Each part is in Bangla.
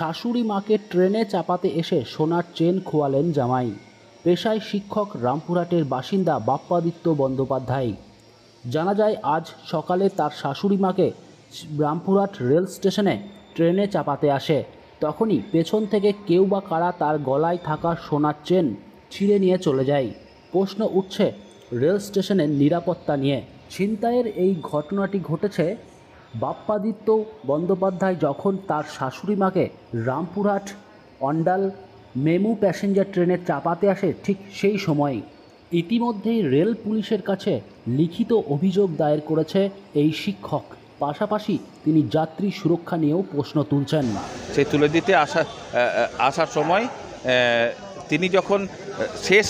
শাশুড়ি মাকে ট্রেনে চাপাতে এসে সোনার চেন খোয়ালেন জামাই। পেশায় শিক্ষক রামপুরহাটের বাসিন্দা বাপ্পাদিত্য বন্দ্যোপাধ্যায়। জানা যায়, আজ সকালে তার শাশুড়ি মাকে রামপুরহাট রেল স্টেশনে ট্রেনে চাপাতে আসে। তখনই পেছন থেকে কেউ বা কারা তার গলায় থাকা সোনার চেন ছিঁড়ে নিয়ে চলে যায়। প্রশ্ন উঠছে, রেল স্টেশনের নিরাপত্তা নিয়ে। ছিনতাইয়ের এই ঘটনাটি ঘটেছে বাপ্পাদিত্য বন্দ্যোপাধ্যায় যখন তার শাশুড়ি মাকে রামপুরহাট অন্ডাল মেমু প্যাসেঞ্জার ট্রেনে চাপাতে আসে ঠিক সেই সময় ইতিমধ্যেই রেল পুলিশের কাছে লিখিত অভিযোগ দায়ের করেছে এই শিক্ষক। পাশাপাশি তিনি যাত্রী সুরক্ষা নিয়েও প্রশ্ন তুলছেন। সেই তুলে দিতে আসা আসার সময় তিনি যখন, শেষ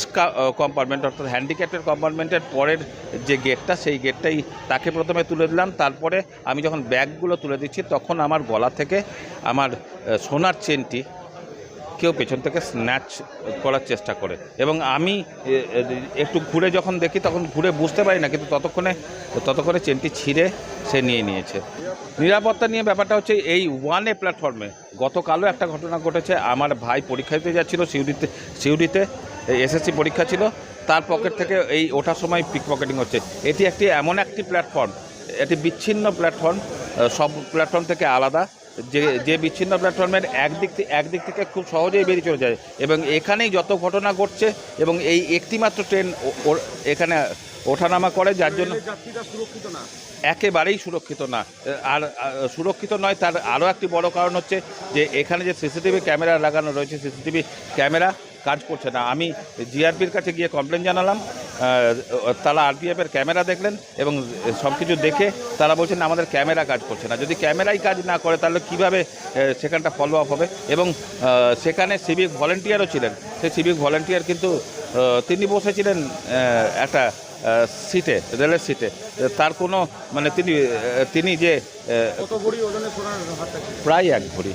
কম্পার্টমেন্ট অর্থাৎ হ্যান্ডিক্যাপের কম্পার্টমেন্টের পরের যে গেটটা সেই গেটটাই তাকে প্রথমে তুলে দিলাম। তারপরে আমি যখন ব্যাগগুলো তুলে দিচ্ছি, তখন আমার গলা থেকে আমার সোনার চেনটি কেউ পেছন থেকে স্ন্যাচ করার চেষ্টা করে। এবং আমি একটু ঘুরে যখন দেখি, তখন ঘুরে বুঝতে পারি না, কিন্তু ততক্ষণে ততক্ষণে চেনটি ছিঁড়ে সে নিয়ে নিয়েছে। নিরাপত্তা নিয়ে ব্যাপারটা হচ্ছে, এই ওয়ান এ প্ল্যাটফর্মে গতকালও একটা ঘটনা ঘটেছে। আমার ভাই পরীক্ষা দিতে যাচ্ছিল, সিউড়িতে সিউড়িতে এসএসসি পরীক্ষা ছিল। তার পকেট থেকে এই ওঠার সময় পিক পকেটিং হচ্ছে। এটি একটি, এমন একটি প্ল্যাটফর্ম এটি বিচ্ছিন্ন প্ল্যাটফর্ম সব প্ল্যাটফর্ম থেকে আলাদা। যে যে বিচ্ছিন্ন প্ল্যাটফর্মের একদিক থেকে একদিক থেকে খুব সহজেই বেরিয়ে চলে যায়। এবং এখানেই যত ঘটনা ঘটছে এবং এই একটিমাত্র ট্রেন এখানে ওঠানামা করে যার জন্য একেবারেই সুরক্ষিত না। আর আর সুরক্ষিত নয় তার আরও একটি বড় কারণ হচ্ছে যে এখানে যে সিসিটিভি ক্যামেরা লাগানো রয়েছে সিসিটিভি ক্যামেরা কাজ করছে না। আমি জিআরপির কাছে গিয়ে কমপ্লেন জানালাম তারা আরপিএফের ক্যামেরা দেখলেন এবং সব কিছু দেখে তারা বলছেন আমাদের ক্যামেরা কাজ করছে না। যদি ক্যামেরাই কাজ না করে তাহলে কীভাবে সেখানটা ফলো আপ হবে? এবং সেখানে সিভিক ভলেন্টিয়ারও ছিলেন। সেই সিভিক ভলেন্টিয়ার কিন্তু তিনি বসেছিলেন একটা সিটে রেলের সিটে তার কোনো মানে তিনি তিনি যে? প্রায় এক ভরি।